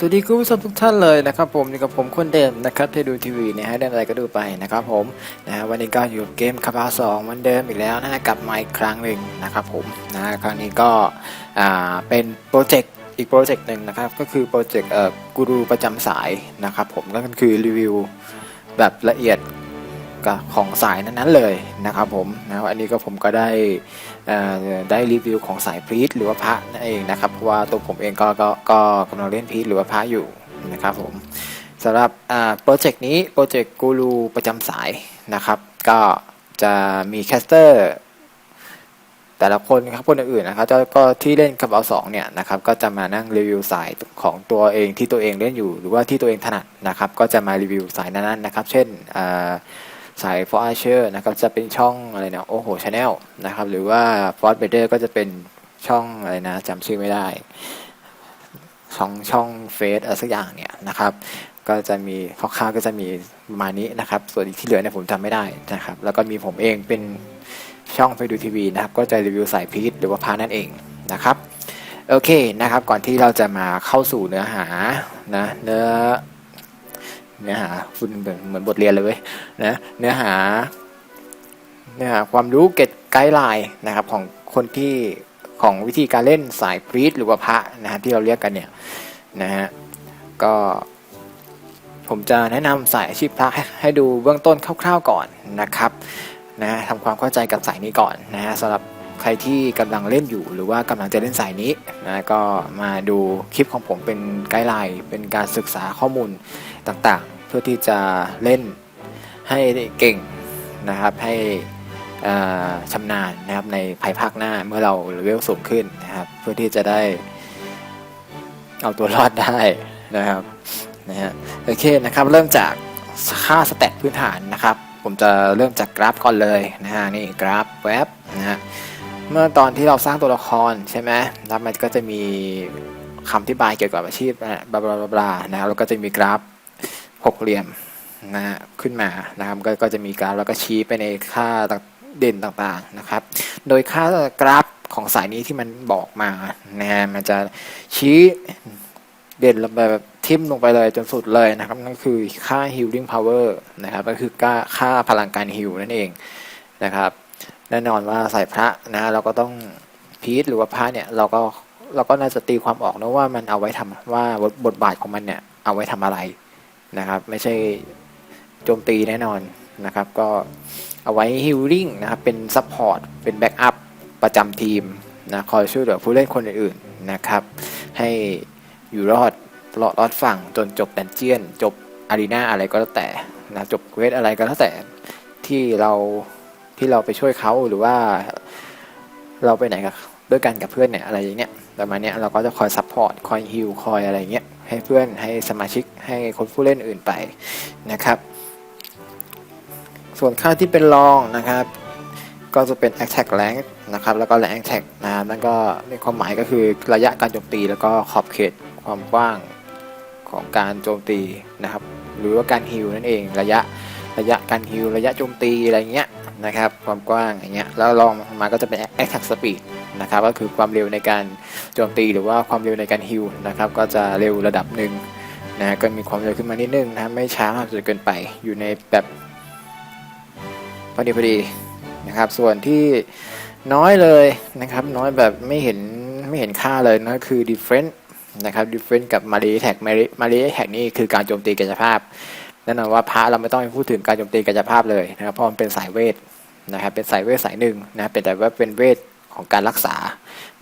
สวัสดีคุณผู้ชมทุกท่านเลยนะครับผมนี่กับผมคนเดิมนะครับที่ดูทีวีนะฮะเรื่องอะไรก็ดูไปนะครับผมนะฮะวันนี้ก็อยู่เกมคาบาสองเหมือนเดิมอีกแล้วนะฮะกลับมาอีกครั้งหนึ่งนะครับผมนะครั้งนี้ก็อ่าเป็นโปรเจกต์อีกโปรเจกต์หนึ่งนะครับก็คือโปรเจกต์เอ่อกูรูประจำสายนะครับผมก็คือรีวิวแบบละเอียดกับของสายนั้นๆเลยนะครับผมนะอันนี้ก็ผมก็ได้ ได้รีวิวของสายพรีตหรือว่าพระนั่นเองนะครับเพราะว่าตัวผมเองก็ก็ก็กำลังเล่นพรีตหรือว่าพระอยู่นะครับผมสำหรับโปรเจกต์นี้โปรเจกต์กูรูประจำสายนะครับก็จะมีแคสเตอร์แต่ละคนครับคนอื่นๆนะครับก็ก็ที่เล่นกับเอาสองเนี่ยนะครับก็จะมานั่งรีวิวสายของตัวเองที่ตัวเองเล่นอยู่ หรือว่าที่ตัวเองถนัดนะครับ ก็จะมารีวิวสายนั้นๆนะครับ เช่นอ่า สาย For Archer นะครับจะเป็นช่องอะไรนะโอ้โหชาแนลนะครับหรือว่า For b e d e r ก็จะเป็นช่องอะไรนะจำชื่อไม่ได้ ช่องช่องเฟซอะไรสักอย่างเนี่ยนะครับก็จะมีคร่าวๆก็จะมีประมาณนี้นะครับ ส่วนที่เหลือเนี่ยผมจำไม่ได้นะครับ แล้วก็มีผมเองเป็นช่องไปดูทีวีนะครับ ก็จะรีวิวสายพีทหรือว่าพานั่นเองนะครับ โอเคนะครับ ก่อนที่เราจะมาเข้าสู่เนื้อหานะเนื้อ เนื้อหาคุณเหมือนบทเรียนเลยเว้ยนะเนื้อหาเนื้อหาความรู้เกตไกด์ไลน์นะครับของคนที่ของวิธีการเล่นสายพรีตหรือว่าพระนะฮะที่เราเรียกกันเนี่ยนะฮะก็ผมจะแนะนำสายอาชีพพระให้ให้ดูเบื้องต้นคร่าวๆก่อนนะครับนะทำความเข้าใจกับสายนี้ก่อนนะฮะสำหรับใครที่กำลังเล่นอยู่หรือว่ากำลังจะเล่นสายนี้นะก็มาดูคลิปของผมเป็นไกด์ไลน์เป็นการศึกษาข้อมูล ต่างๆ เพื่อที่จะเล่นให้เก่งนะครับให้ชำนาญนะครับในภายภาคหน้าเมื่อเราเลเวลสูงขึ้นนะครับ เพื่อที่จะได้เอาตัวรอดได้นะครับนะฮะโอเคนะครับเริ่มจากค่าสแตทพื้นฐานนะครับ ผมจะเริ่มจากกราฟก่อนเลยนะฮะนี่กราฟแว็บนะฮะเมื่อตอนที่เราสร้างตัวละครใช่ไหมแล้วมันก็จะมีคำอธิบายเกี่ยวกับอาชีพนะบลาบลาบลาบลานะครับแล้วก็จะมีกราฟ หกเหลี่ยมนะฮะขึ้นมานะครับก็ก็จะมีกราฟแล้วก็ชี้ไปในค่าเด่นต่างๆนะครับ โดยค่ากราฟของสายนี้ที่มันบอกมานะฮะมันจะชี้เด่นลงไปแบบทิ่มลงไปเลยจนสุดเลยนะครับนั่นคือค่า healing power นะครับก็คือค่าค่าพลังการฮิวนั่นเองนะครับแน่นอนว่าสายพระนะเราก็ต้องพีทหรือว่าพระเนี่ยเราก็เราก็น่าจะตีความออกนะว่ามันเอาไว้ทำว่าบทบทบาทของมันเนี่ยเอาไว้ทำอะไร นะครับ ไม่ใช่โจมตีแน่นอนนะครับ ก็เอาไว้ฮิลลิ่งนะครับ เป็นซัพพอร์ตเป็นแบ็กอัพประจำทีมนะคอยช่วยเหลือผู้เล่นคนอื่นๆนะครับ ให้อยู่รอดรอดรอดฝั่งจนจบดันเจียน จบอารีนาอะไรก็แล้วแต่นะจบเวทอะไรก็แล้วแต่ที่เราที่เราไปช่วยเขาหรือว่าเราไปไหนกับด้วยกันกับเพื่อนเนี่ยอะไรอย่างเงี้ยประมาณเนี้ยเราก็จะคอยซัพพอร์ตคอยฮิลคอยอะไรเงี้ย ให้เพื่อนให้สมาชิกให้คนผู้เล่นอื่นไปนะครับ ส่วนค่าที่เป็นรองนะครับ ก็จะเป็น attack rank นะครับแล้วก็ rank attack นะครับนั่นก็ในความหมายก็คือระยะการโจมตี แล้วก็ขอบเขตความกว้างของการโจมตีนะครับ หรือว่าการฮิลนั่นเองระยะระยะการฮิลระยะโจมตีอะไรเงี้ยนะครับ ความกว้างอย่างเงี้ยแล้วรองมาก็จะเป็น attack speed นะครับก็คือความเร็วในการโจมตีหรือว่าความเร็วในการฮิลนะครับก็จะเร็วระดับหนึ่งนะก็มีความเร็วขึ้นมานิดนึงนะไม่ช้ามากจนเกินไปอยู่ในแบบพอดีพอดีนะครับส่วนที่น้อยเลยนะครับน้อยแบบไม่เห็นไม่เห็นค่าเลยนะคือ difference นะครับ difference กับ m a r i attack m a r i attack นี่คือการโจมตีกายภาพแน่นอนว่าพระเราไม่ต้องพูดถึงการโจมตีกายภาพเลยนะครับเพราะมันเป็นสายเวทนะครับเป็นสายเวทสายหนึ่งนะเป็นแต่ว่าเป็นเวท ของการรักษา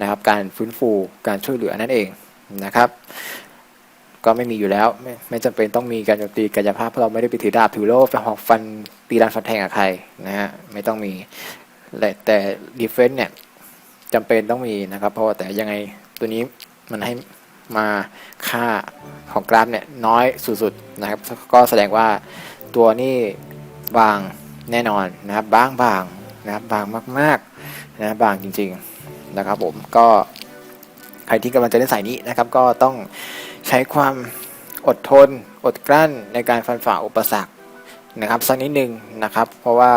นะครับ การฟื้นฟูการช่วยเหลือนั่นเองนะครับ ก็ไม่มีอยู่แล้ว ไม่ไม่จำเป็นต้องมีการโจมตีกายภาพเพราะเราไม่ได้ไปถือดาบถือโล่ไปหอกฟันตีรันฟันแทงกับใครนะฮะไม่ต้องมีแต่แต่ดีเฟนต์เนี่ยจำเป็นต้องมีนะครับ เพราะว่าแต่ยังไงตัวนี้มันให้มาค่าของกราฟเนี่ยน้อยสุดๆนะครับ ก็แสดงว่าตัวนี้บางแน่นอนนะครับบางบางนะครับบางมากๆ นะบางจริง ๆนะครับผมก็ใครที่กำลังจะเล่นสายนี้นะครับ ก็ต้องใช้ความอดทน อดกลั้นในการฟันฝ่าอุปสรรคนะครับสักนิดนึงนะครับ เพราะว่า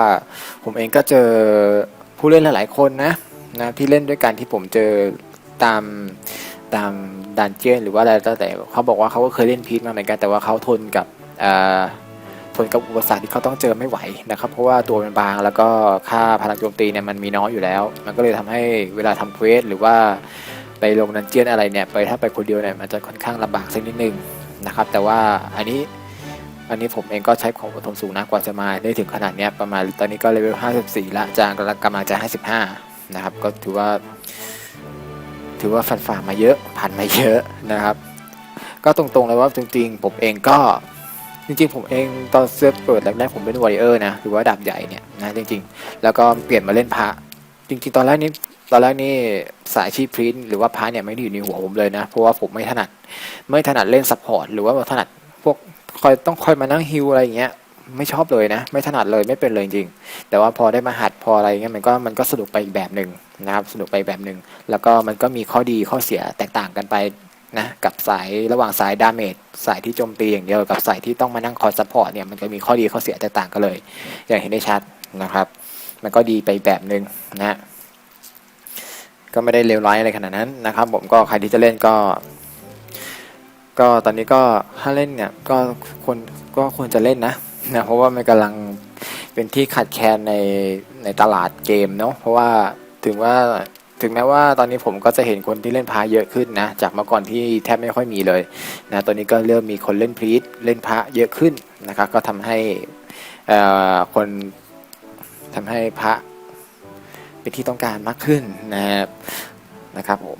ผมเองก็เจอผู้เล่นหลายๆคนนะนะที่เล่นด้วยกันที่ผมเจอตามตามดันเจียนหรือว่าอะไรแต่เขาบอกว่าเขาก็เคยเล่นพีทมาเหมือนกันแต่ว่าเขาทนกับอ นกับอุปสรรคที่เขาต้องเจอไม่ไหวนะครับเพราะว่าตัวมันบางแล้วก็ค่าพลังโจมตีเนี่ยมันมีน้อยอยู่แล้ว มันก็เลยทำให้เวลาทำเควสหรือว่าไปลงดันเจียนอะไรเนี่ยไปถ้าไปคนเดียวเนี่ยมันจะค่อนข้างลำบากสักนิดนึงนะครับแต่ว่าอันนี้อันนี้ผมเองก็ใช้ความอดทนสูงนะกว่าจะมาได้ถึงขนาดเนี้ยประมาณตอนนี้ก็เลเวล54 ละจางกำลังกำลังจะ 55 นะครับ ก็ถือว่า ถือว่าฟันฝ่ามาเยอะผ่านมาเยอะนะครับ ก็ตรงๆเลยว่าจริงๆ ผมเองก็ จริงๆ ผมเองตอนเซิร์ฟเปิดแรกๆผมเป็นวอริเออร์นะหรือว่าดาบใหญ่เนี่ยนะจริงๆ แล้วก็เปลี่ยนมาเล่นพระจริงๆ ตอนแรกนี้ตอนแรกนี่สายชีพพรินหรือว่าพระเนี่ยไม่ได้อยู่ในหัวผมเลยนะ เพราะว่าผมไม่ถนัดไม่ถนัดเล่นซัพพอร์ตหรือว่าถนัดพวกคอยต้องคอยมานั่งฮิวอะไรอย่างเงี้ยไม่ชอบเลยนะ ไม่ถนัดเลยไม่เป็นเลยจริงๆแต่ว่าพอได้มาหัดพออะไรเงี้ยมันก็มันก็สนุกไปอีกแบบหนึ่งนะครับสนุกไปแบบหนึ่งแล้วก็มันก็มีข้อดีข้อเสียแตกต่างกันไป นะกับสายระหว่างสายดาเมจสายที่โจมตีอย่างเดียวกับสายที่ต้องมานั่งคอยซัพพอร์ตเนี่ยมันก็มีข้อดีข้อเสียแตกต่างกันเลย อย่างเห็นได้ชัดนะครับ มันก็ดีไปแบบหนึ่งนะก็ไม่ได้เลวร้ายอะไรขนาดนั้นนะครับ ผมก็ใครที่จะเล่นก็ ก็ตอนนี้ก็ถ้าเล่นเนี่ยก็ควรก็ควรจะเล่นนะนะเพราะว่ามันกำลังเป็นที่ขัดแคลนในในตลาดเกมเนาะเพราะว่าถึงว่า ถึงแม้ว่าตอนนี้ผมก็จะเห็นคนที่เล่นพาเยอะขึ้นนะ จากเมื่อก่อนที่แทบไม่ค่อยมีเลยนะตอนนี้ก็เริ่มมีคนเล่นพรีตเล่นพระเยอะขึ้นนะครับ ก็ทำให้คนทำให้พระเป็นที่ต้องการมากขึ้นนะครับนะครับผม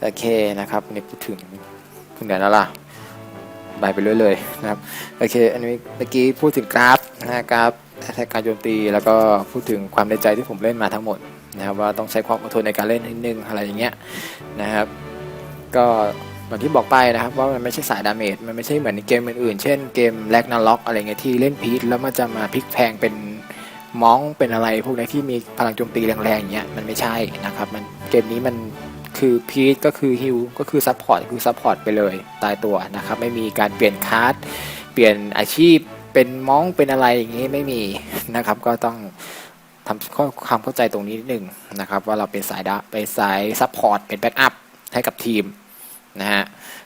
โอเคนะครับนี่พูดถึงถึงไหนแล้วล่ะบายไปเรื่อยเลยนะครับโอเคอันนี้เมื่อกี้พูดถึงกราฟนะกราฟแทการโจมตีแล้วก็พูดถึงความในใจที่ผมเล่นมาทั้งหมด นะครับว่าต้องใช้ความอดทนในการเล่นนิดนึงอะไรอย่างเงี้ยนะครับ ก็อย่างที่บอกไปนะครับว่ามันไม่ใช่สายดาเมจมันไม่ใช่เหมือนเกมอื่นๆ เช่นเกมแลกนาล็อกอะไรเงี้ยที่เล่นพีทแล้วมันจะมาพลิกแพงเป็นมองเป็นอะไรพวกนี้ที่มีพลังโจมตีแรงๆอย่างเงี้ยมันไม่ใช่นะครับ มันเกมนี้มันคือพีทก็คือฮิลก็คือซัพพอร์ตคือซัพพอร์ตไปเลยตายตัวนะครับ ไม่มีการเปลี่ยนคาร์ดเปลี่ยนอาชีพเป็นมองเป็นอะไรอย่างงี้ไม่มีนะครับ ก็ต้อง ทำข้อความเข้าใจตรงนี้นิดหนึ่งนะครับ ว่าเราเป็นสายดาเป็นสายซัพพอร์ตเป็นแบ็กอัพให้กับทีมนะฮะ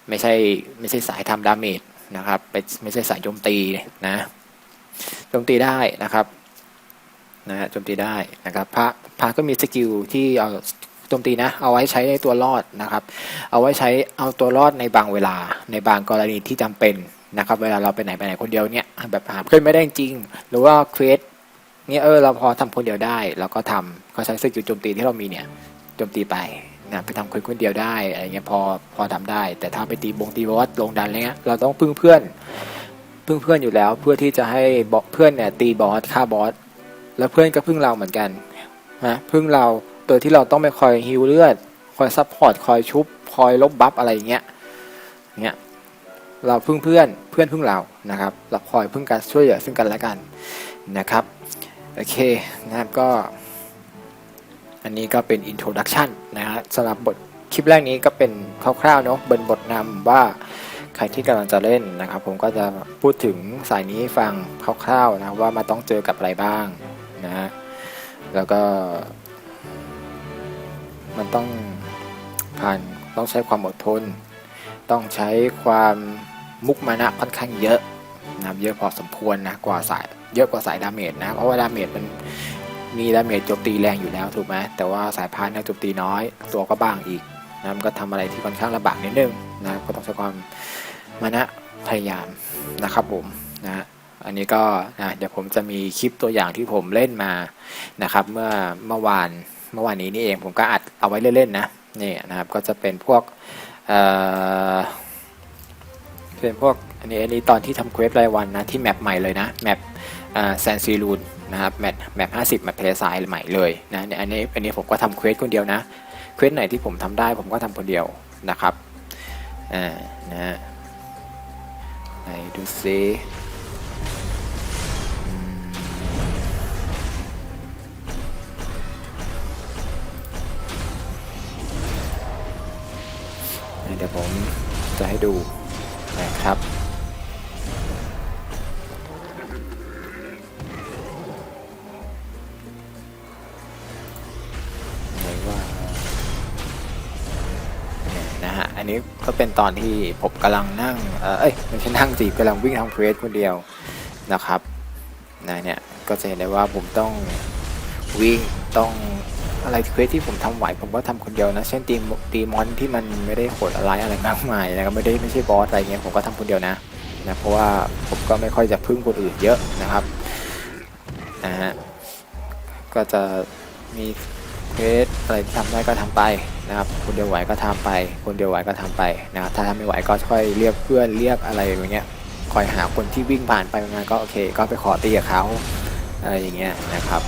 ไม่ใช่ไม่ใช่สายทำดาเมจนะครับเป็นไม่ใช่สายโจมตีนะโจมตีได้นะครับนะฮะโจมตีได้นะครับพระพระก็มีสกิลที่เอาโจมตีนะเอาไว้ใช้ในตัวรอดนะครับ เอาไว้ใช้เอาตัวรอดในบางเวลา ในบางกรณีที่จำเป็นนะครับ เวลาเราไปไหนไปไหนคนเดียวเนี่ยแบบหาเพื่อนไม่ได้จริง หรือว่าเควส เนี่ยเออเราพอทำคนเดียวได้เราก็ทำก็ใช้สกิลโจมตีที่เรามีเนี่ยโจมตีไปนะไปทำคนคนเดียวได้อะไรเงี้ยพอพอทำได้ แต่ถ้าไปตีบงตีบอสลงดันอะไรเงี้ยเราต้องพึ่งเพื่อนพึ่งเพื่อนอยู่แล้วเพื่อที่จะให้บอกเพื่อนเนี่ยตีบอสฆ่าบอสแล้วเพื่อนก็พึ่งเราเหมือนกันนะพึ่งเราโดยที่เราต้องไปคอยฮิวเลือด คอยซัพพอร์ตคอยชุบคอยลบบัฟอะไรเงี้ยเงี้ยเราพึ่งเพื่อนเพื่อนพึ่งเรานะครับเราคอยพึ่งกันช่วยเหลือซึ่งกันและกันนะครับ โอเคนะครับก็ อันนี้ก็เป็น introduction นะฮะสำหรับบทคลิปแรกนี้ก็เป็นคร่าวๆเนาะเป็นบทนำว่าใครที่กำลังจะเล่นนะครับ ผมก็จะพูดถึงสายนี้ฟังคร่าวๆนะว่ามันต้องเจอกับอะไรบ้างนะฮะแล้วก็ มันต้องผ่านต้องใช้ความอดทน ต้องใช้ความมุกมานะค่อนข้างเยอะนะเยอะพอสมควรนะกว่าสาย เยอะกว่าสายดาเมจนะ เพราะว่าดาเมจมันมีดาเมจโจมตีแรงอยู่แล้วถูกไหมแต่ว่าสายพานเนี่ยโจมตีน้อย ตัวก็บ้างอีกนะมันก็ทำอะไรที่ค่อนข้างลำบากนิดนึงนะก็ต้องใช้ความมานะพยายามนะครับผมนะอันนี้ก็นะเดี๋ยวผมจะมีคลิปตัวอย่างที่ผมเล่นมานะครับเมื่อเมื่อวานเมื่อวานนี้นี่เองผมก็อัดเอาไว้เล่นๆนะนี่นะครับก็จะเป็นพวกเอ่อเป็นพวกอันนี้อันนี้ตอนที่ทำเควสรายวันนะที่แมปใหม่เลยนะแมป แซนซีรูนนะครับแมปแมปห้าสิบแมปเพลสายใหม่เลยนะเนี่ยอันนี้อันนี้ผมก็ทำเควสคนเดียวนะเควสไหนที่ผมทำได้ผมก็ทำคนเดียวนะครับอ่านะไหนดูซิเดี๋ยวผมจะให้ดูนะครับ ก็เป็นตอนที่ผมกำลังนั่งเออเอ้ยไม่ใช่นั่งสิกำลังวิ่งทำเควสคนเดียวนะครับนะเนี่ยก็จะเห็นได้ว่าผมต้องวิ่งต้องอะไรเควสที่ผมทำไหวผมก็ทำคนเดียวนะ เช่นตีมตีมอนที่มันไม่ได้โหดอะไรอะไรมากมายนะครับไม่ได้ไม่ใช่บอสอะไรเงี้ยผมก็ทำคนเดียวนะนะเพราะว่าผมก็ไม่ค่อยจะพึ่งคนอื่นเยอะนะครับนะฮะก็จะมี เควสอะไรที่ทำได้ก็ทำไปนะครับคนเดียวไหวก็ทำไป คนเดียวไหวก็ทำไปนะครับถ้าทำไม่ไหวก็ค่อยเรียกเพื่อนเรียกอะไรอย่างเงี้ยคอยหาคนที่วิ่งผ่านไปมาก็โอเค ก็ไปขอตีกับเขาอะไรอย่างเงี้ยนะครับ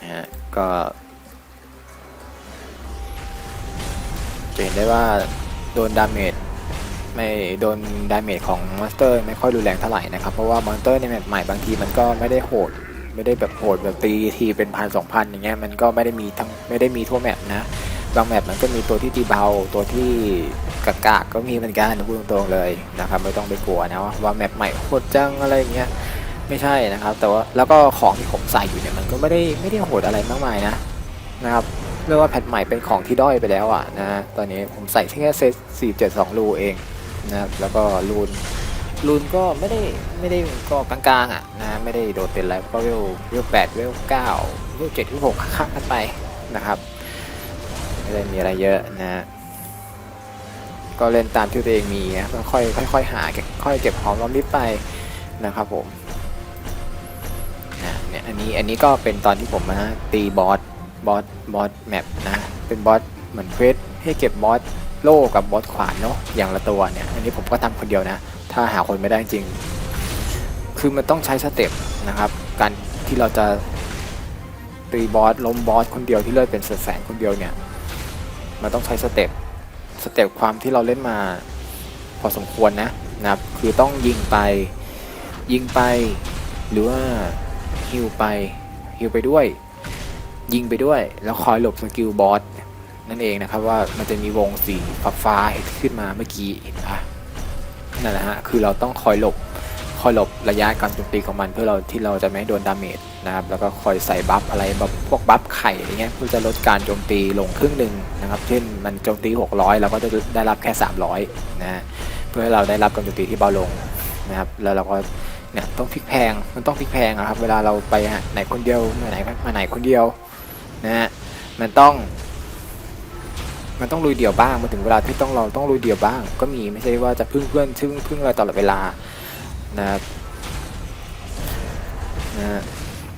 นะฮะก็จะเห็นได้ว่าโดนดาเมจไม่โดนดาเมจของมอนสเตอร์ไม่ค่อยรุนแรงเท่าไหร่นะครับ เพราะว่ามอนสเตอร์ในแมปใหม่บางทีมันก็ไม่ได้โหด ไม่ได้แบบโหดแบบตีทีเป็นพันสองพันอย่างเงี้ยมันก็ไม่ได้มีทั้งไม่ได้มีทั่วแมปนะบางแมปมันก็มีตัวที่ตีเบาตัวที่กากากก็มีเหมือนกันพูดตรงๆเลยนะครับไม่ต้องไปกลัวนะว่าว่าแมปใหม่โหดจังอะไรอย่างเงี้ยไม่ใช่นะครับ แต่ว่าแล้วก็ของที่ผมใส่อยู่เนี่ยมันก็ไม่ได้ไม่ได้โหดอะไรมากมายนะนะครับเรียกว่าแพทใหม่เป็นของที่ด้อยไปแล้วอะนะตอนนี้ผมใส่แค่เซตสี่เจ็ดสองรูเองนะครับแล้วก็รูน รูนก็ไม่ได้ไม่ได้ก็กลางๆอะนะไม่ได้โดดเด่นอะไรก็เวลเวลแปดเวลเก้าเวลเจ็ดเวลหกข้างกันไปนะครับไม่ได้มีอะไรเยอะนะก็เล่นตามที่ตัวเองมีนะค่อยค่อยๆหาเก็บค่อยเก็บหอมรอมริบไปนะครับผมนะเนี่ยอันนี้อันนี้ก็เป็นตอนที่ผมนะตีบอสบอสบอสแมปนะเป็นบอสเหมือนเควสให้เก็บบอสโล่กับบอสขวานเนาะอย่างละตัวเนี่ยอันนี้ผมก็ทำคนเดียวนะ ถ้าหาคนไม่ได้จริง คือมันต้องใช้สเต็ปนะครับ การที่เราจะตีบอสล้มบอสคนเดียวที่เลือดเป็นแสนคนเดียวเนี่ย มันต้องใช้สเต็ป สเต็ปความที่เราเล่นมาพอสมควรนะนะครับ คือต้องยิงไปยิงไป หรือว่าฮิวไปฮิวไปด้วย ยิงไปด้วย แล้วคอยหลบสกิลบอสนั่นเองนะครับว่ามันจะมีวงสีฟ้าฟ้าขึ้นมาเมื่อกี้เห็นปะ นั่นแหละฮะคือเราต้องคอยหลบคอยหลบระยะการโจมตีของมันเพื่อเราที่เราจะไม่โดนดาเมจนะครับแล้วก็คอยใส่บัฟอะไรแบบพวกบัฟไข่อะไรเงี้ยเพื่อจะลดการโจมตีลงครึ่งหนึ่งนะครับเช่นมันโจมตี 600เราก็จะได้รับแค่ 300นะฮะเพื่อให้เราได้รับการโจมตีที่เบาลงนะครับแล้วเราก็เนี่ยต้องพลิกแพงมันต้องพลิกแพงอะครับเวลาเราไปไหนคนเดียวไหนมาไหนคนเดียวนะฮะมันต้อง มันต้องลุยเดี่ยวบ้างมาถึงเวลาที่ต้องเราต้องลุยเดี่ยวบ้าง ก็มีไม่ใช่ว่าจะพึ่งเพื่อนพึ่งพึ่งอะไรตลอดเวลานะครับนะ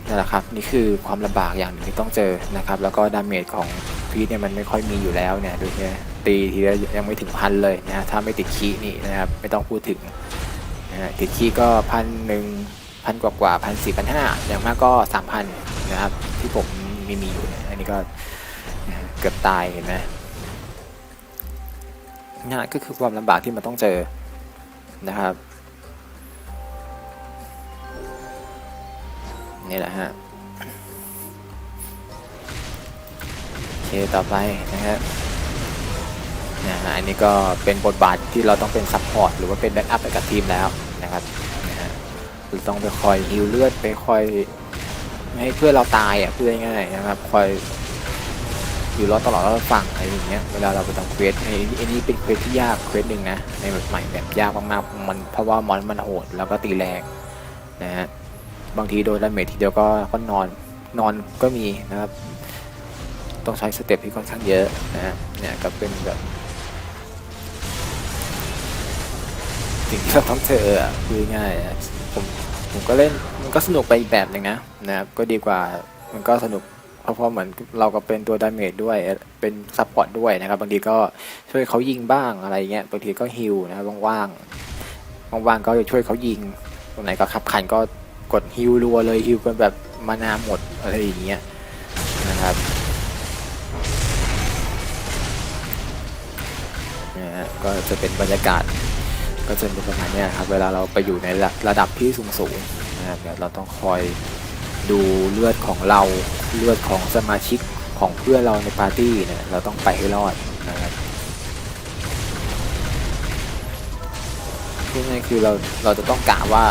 นั่นแหละครับนี่คือความลำบากอย่างหนึ่งที่ต้องเจอนะครับ แล้วก็ดาเมจของพีทเนี่ยมันไม่ค่อยมีอยู่แล้วเนี่ยดูเนี่ยตีทีละยังไม่ถึงพันเลยนะถ้าไม่ติดคีนี่นะครับไม่ต้องพูดถึงนะติดคีก็พันหนึ่งพันกว่ากว่าพันสี่พันห้าอย่างมากก็สามพันนะครับที่ผมมีมีอยู่เนี่ยอันนี้ก็เกือบตายเห็นไหม นะก็คือความลำบากที่มันต้องเจอนะครับนี่แหละฮะโอเคต่อไปนะฮะนะฮะอันนี้ก็เป็นบทบาทที่เราต้องเป็นซัพพอร์ตหรือว่าเป็นแบ็กอัพกับทีมแล้วนะครับนะฮะเราต้องไปคอยฮิวเลือดไปคอยให้เพื่อเราตายอะเพื่อง่ายนะครับ คอย อยู่รอดตลอดรอดฝั่งอะไรอย่างเงี้ยเวลาเราไปทำเควสไอ้ไอ้นี่เป็นเควสที่ยากเควสหนึ่งนะในแบบใหม่แบบยากมากๆมันเพราะว่ามอนมันโหดแล้วก็ตีแรงนะฮะบางทีโดนดาเมจทีเดียวก็ก็นอนนอนก็มีนะครับต้องใช้สเต็ปที่ค่อนข้างเยอะนะฮะเนี่ยก็เป็นแบบสิ่งที่เราต้องเจอคือง่ายอะผมผมก็เล่นมันก็สนุกไปอีกแบบหนึ่งนะนะครับก็ดีกว่ามันก็สนุก เพราะเพราเหมือนเราก็เป็นตัวดาเมจด้วยเป็นซัพพอร์ตด้วยนะครับ บางทีก็ช่วยเขายิงบ้างอะไรเงี้ยบางทีก็ฮิลนะครับว่างๆว่างๆก็จะช่วยเขายิงตรงไหนก็ขับขันก็กดฮิลรัวเลยฮิลกันแบบมานาหมดอะไรอย่างเงี้ยนะครับนะฮะก็จะเป็นบรรยากาศก็จะเป็นประมาณนี้ครับเวลาเราไปอยู่ในระระดับที่สูงๆนะครับเดี๋ยวเราต้องคอยดูเลือดของเรา เลือดของสมาชิกของเพื่อนเราในปาร์ตี้เนี่ยเราต้องไปให้รอดนะครับพูดง่ายคือเราเราจะต้องกะว่า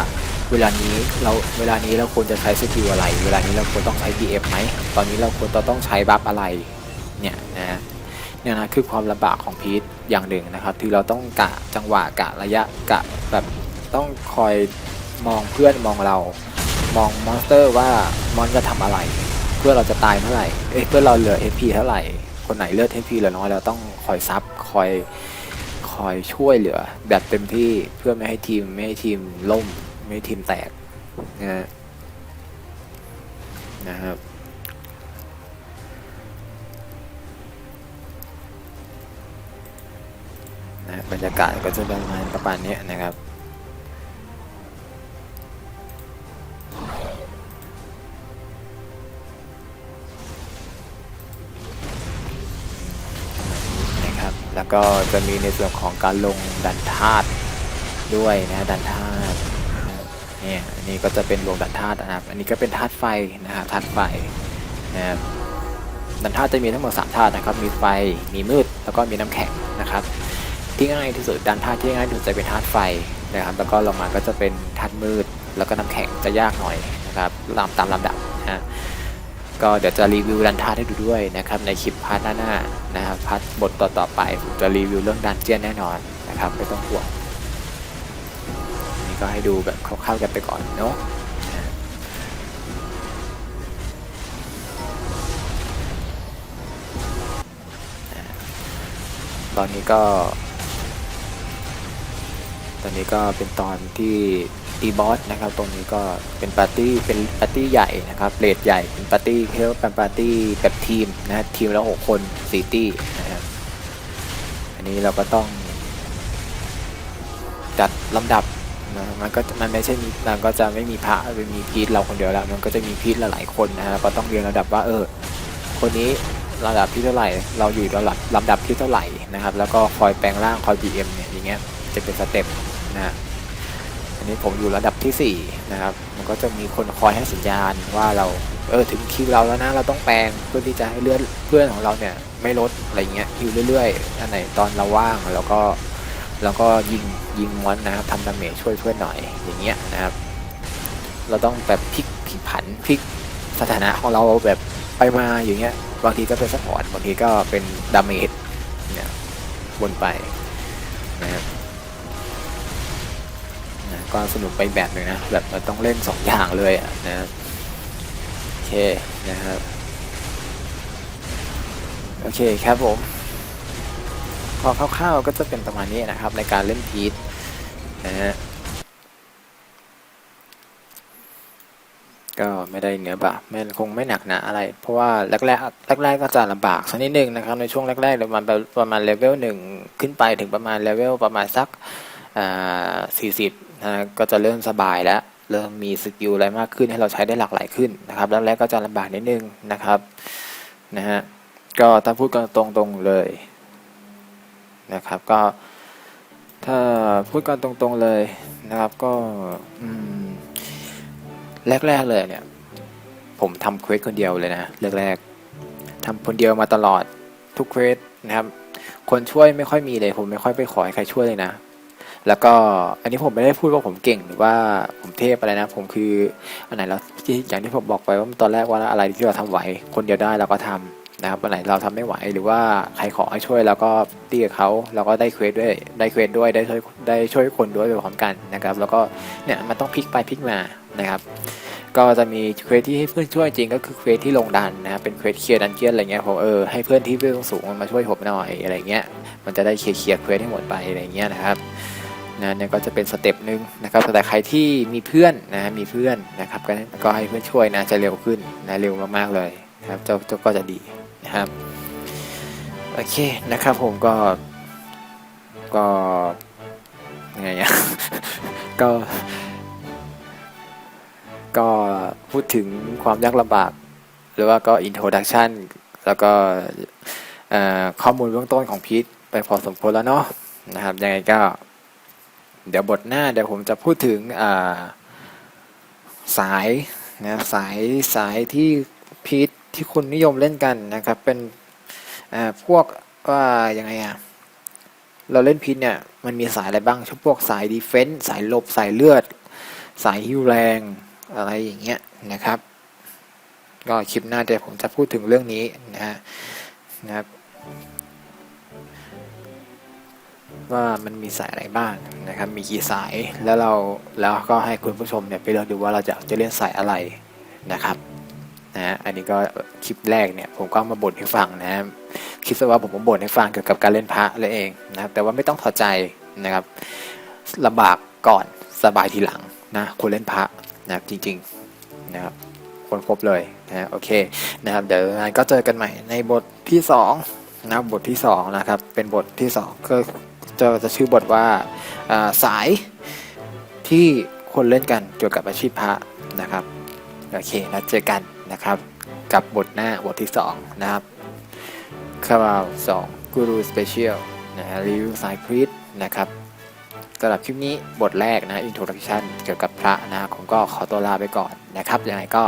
เวลานี้เราเวลานี้เราควรจะใช้สกิลอะไร เวลานี้เราควรต้องใช้ BF ไหมตอนนี้เราควรจะต้องใช้บัฟอะไรเนี่ยนะเนี่ยนะคือความลำบากของพีทอย่างหนึ่งนะครับที่เราต้องกะจังหวะกะระยะกะแบบต้องคอยมองเพื่อนมองเรา มองมอนสเตอร์ว่ามอนจะทำอะไร เพื่อเราจะตายเมื่อไหร่ เอ้ยเพื่อเราเหลือ HP เท่าไหร่ คนไหนเลือด HP เหลือน้อยเราต้องคอยซับคอยคอยช่วยเหลือ แบบเต็มที่เพื่อไม่ให้ทีมไม่ให้ทีมล่ม ไม่ให้ทีมแตกนะฮะนะครับนะบรรยากาศก็จะประมาณประมาณนี้นะครับ แล้วก็จะมีในส่วนของการลงดันธาตุด้วยนะดันธาตุเนี่ยอันนี้ก็จะเป็นลงดันธาตุนะครับ อันนี้ก็เป็นธาตุไฟนะครับธาตุไฟนะครับดันธาตุจะมีทั้งหมด3ธาตุนะครับ มีไฟ มีมืด แล้วก็มีน้ำแข็งนะครับ ที่ง่ายที่สุดดันธาตุที่ง่ายที่สุดจะเป็นธาตุไฟนะครับ แล้วก็ลงมาก็จะเป็นธาตุมืด แล้วก็น้ำแข็งจะยากหน่อยนะครับตามตามลำดับนะฮะ ก็เดี๋ยวจะรีวิวดันธาให้ดูด้วยนะครับในคลิปพาร์ทหน้าๆนะครับพาร์ทบทต่อๆไปผมจะรีวิวเรื่องดันเจียนแน่นอนนะครับไม่ต้องห่วงนี่ก็ให้ดูแบบคร่าวๆกันไปก่อนเนาะตอนนี้ก็ ตอนนี้ก็เป็นตอนที่ ตีบอสนะครับ ตรงนี้ก็เป็นปาร์ตี้เป็นปาร์ตี้ใหญ่นะครับเลดใหญ่เป็นปาร์ตี้เรียกว่าเป็นปาร์ตี้แบบทีมนะทีมละหกคนสี่ตี้นะครับอันนี้เราก็ต้องจัดลำดับนะมันก็มันไม่ใช่มีมันก็จะไม่มีพระไม่มีพีทเราคนเดียวแล้ว มันก็จะมีพีทหลายๆคนนะฮะก็ต้องเรียงลำดับว่าเออ คนนี้ระดับที่เท่าไหร่ เราอยู่ระดับลำดับที่เท่าไหร่นะครับ แล้วก็คอยแปลงร่างคอย BM เนี่ยอย่างเงี้ยจะเป็นสเต็ปนะฮะ นี้ผมอยู่ระดับที่4นะครับ มันก็จะมีคนคอยให้สัญญาณว่าเราเออถึงคิวเราแล้วนะเราต้องแปลงเพื่อที่จะให้เลือนเพื่อนของเราเนี่ยไม่ลดอะไรเงี้ยอยู่เรื่อยๆอันไหนตอนเราว่างแล้วก็แล้วก็ยิงยิงม้วนนะครับทำดาเมจช่วยเพื่อนหน่อยอย่างเงี้ยนะครับ เราต้องแบบพลิกพลิกผันพลิกสถานะของเราแบบไปมาอย่างเงี้ยบางทีก็เป็นซัพพอร์ตบางทีก็เป็นดาเมจเนี่ยวนไปนะครับ ก็สนุกไปแบบหนึ่งนะ แบบเราต้องเล่นสองอย่างเลยอะนะโอเคนะครับโอเคครับผมพอคร่าวๆก็จะเป็นประมาณนี้นะครับ ในการเล่นพีทนะฮะก็ไม่ได้เหนือบาไม่คงไม่หนักหนาอะไร เพราะว่าแรกแรกแรกๆก็จะลำบากสักนิดนึงนะครับในช่วงแรกๆประมาณประมาณเลเวลหนึ่งขึ้นไปถึงประมาณเลเวลประมาณสักอ่าสี่สิบ นะก็จะเริ่มสบายแล้ว เริ่มมีสกิลอะไรมากขึ้นให้เราใช้ได้หลากหลายขึ้นนะครับแรกๆก็จะลำบากนิดนึงนะครับนะฮะก็ถ้าพูดกันตรงๆเลยนะครับก็ถ้าพูดกันตรงๆเลยนะครับก็แรกๆเลยเนี่ยผมทำเควสคนเดียวเลยนะแรกๆทำคนเดียวมาตลอดทุกเควสนะครับคนช่วยไม่ค่อยมีเลย ผมไม่ค่อยไปขอให้ใครช่วยเลยนะ แล้วก็อันนี้ผมไม่ได้พูดว่าผมเก่งหรือว่าผมเทพอะไรนะ ผมคืออันไหนเราที่อย่างที่ผมบอกไปว่าตอนแรกว่าอะไรที่เราทำไหว คนเดียวได้เราก็ทำนะครับอันไหนเราทำไม่ไหวหรือว่าใครขอให้ช่วยเราก็ตีกับเขาเราก็ได้เควสด้วยได้เควสด้วยได้ช่วยได้ช่วยคนด้วยไปพร้อมกันนะครับ แล้วก็เนี่ยมันต้องพลิกไปพลิกมานะครับ ก็จะมีเควสที่ให้เพื่อนช่วยจริงก็คือเควสที่ลงดันนะครับเป็นเควสเคลียร์ดันเจียนอะไรเงี้ยผมเออให้เพื่อนที่เพื่อนสูงมันมาช่วยผมหน่อยอะไรเงี้ยมันจะได้เคลียร์เคลียร์เควสให้หมดไปอะไรเงี้ยนะครับ นะเนี่ยก็จะเป็นสเต็ปหนึ่งนะครับแต่ใครที่มีเพื่อนนะมีเพื่อนนะครับก็ให้เพื่อนช่วยนะจะเร็วขึ้นนะเร็วมากๆเลยนะครับเจ้าเจ้าก็จะดีนะครับโอเคนะครับผมก็ก็ยังไงอะก็ก็พูดถึงความยากลำบาก หรือว่าก็อินโทรดักชันแล้วก็ข้อมูลเบื้องต้นของพีทไปพอสมควรแล้วเนาะนะครับยังไงก็ เดี๋ยวบทหน้าเดี๋ยวผมจะพูดถึงสายนะสายสายที่พีทที่คุณนิยมเล่นกันนะครับเป็นพวกว่ายังไงอะเราเล่นพีทเนี่ยมันมีสายอะไรบ้างช่นพวกสายดีเฟนส์สายลบสายเลือด สายฮิวแรงอะไรอย่างเงี้ยนะครับก็คลิปหน้าเดี๋ยวผมจะพูดถึงเรื่องนี้นะฮะนะครับ ว่ามันมีสายอะไรบ้างนะครับมีกี่สายแล้วเราแล้วก็ให้คุณผู้ชมเนี่ยไปเลือกดูว่าเราจะจะเล่นสายอะไรนะครับนะฮะอันนี้ก็คลิปแรกเนี่ยผมก็มาบ่นให้ฟังนะคิดซะว่าผมมาบ่นให้ฟังเกี่ยวกับการเล่นพระเลยเองนะครับแต่ว่าไม่ต้องถอดใจนะครับลำบากก่อนสบายทีหลังนะคนเล่นพระนะครับจริงๆนะครับคนพบเลยนะโอเคนะครับเดี๋ยวก็เจอกันใหม่ในบทที่สองนะครับบทที่สองนะครับเป็นบทที่สองก็ จะจะชื่อบทว่าาสายที่คนเล่นกันเกี่ยวกับอาชีพพระนะครับโอเคแล้วเจอกันนะครับกับบทหน้าบทที่สองนะครับคาราสองกูรูสเปเชียลนะฮะรีวิวสายพรีตนะครับสำหรับคลิปนี้บทแรกนะอินโทรดักชันเกี่ยวกับพระนะผมก็ขอตัวลาไปก่อนนะครับยังไงก็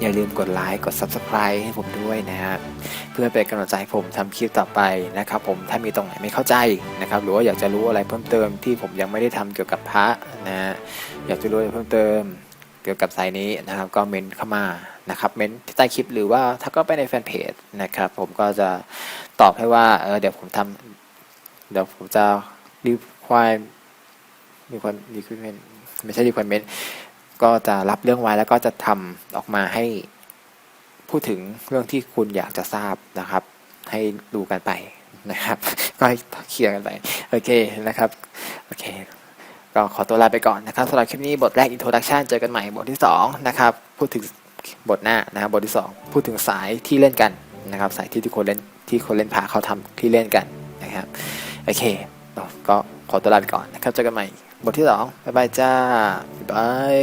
อย่าลืมกดไลค์กด Subscribe ให้ผมด้วยนะฮะเพื่อเป็นกำลังใจให้ผมทำคลิปต่อไปนะครับผมถ้ามีตรงไหนไม่เข้าใจนะครับหรือว่าอยากจะรู้อะไรเพิ่มเติมที่ผมยังไม่ได้ทำเกี่ยวกับพระนะฮะอยากจะรู้อะไรเพิ่มเติมเกี่ยวกับสายนี้นะครับก็เมนเข้ามานะครับเมนที่ใต้คลิปหรือว่าถ้าก็ไปในแฟนเพจนะครับผมก็จะตอบให้ว่าเออเดี๋ยวผมทำเดี๋ยวผมจะรีควายมีความรีควายไม่ใช่รีควายเมน ก็จะรับเรื่องไว้แล้วก็จะทำออกมาให้พูดถึงเรื่องที่คุณอยากจะทราบนะครับ ให้ดูกันไปนะครับ ก็เคลียร์กันไป โอเคนะครับ โอเค ก็ขอตัวลาไปก่อนนะครับสำหรับคลิปนี้บทแรก introduction เจอกันใหม่บทที่ 2 นะครับ พูดถึงบทหน้านะครับบทที่ 2 พูดถึงสายที่เล่นกันนะครับ สายที่ทุกคนเล่นที่คนเล่นพาเขาทำที่เล่นกันนะครับ โอเค ก็ขอตัวลาไปก่อนนะครับเจอกันใหม่ บทที่สองบ๊ายบายจ้าบ๊ายบาย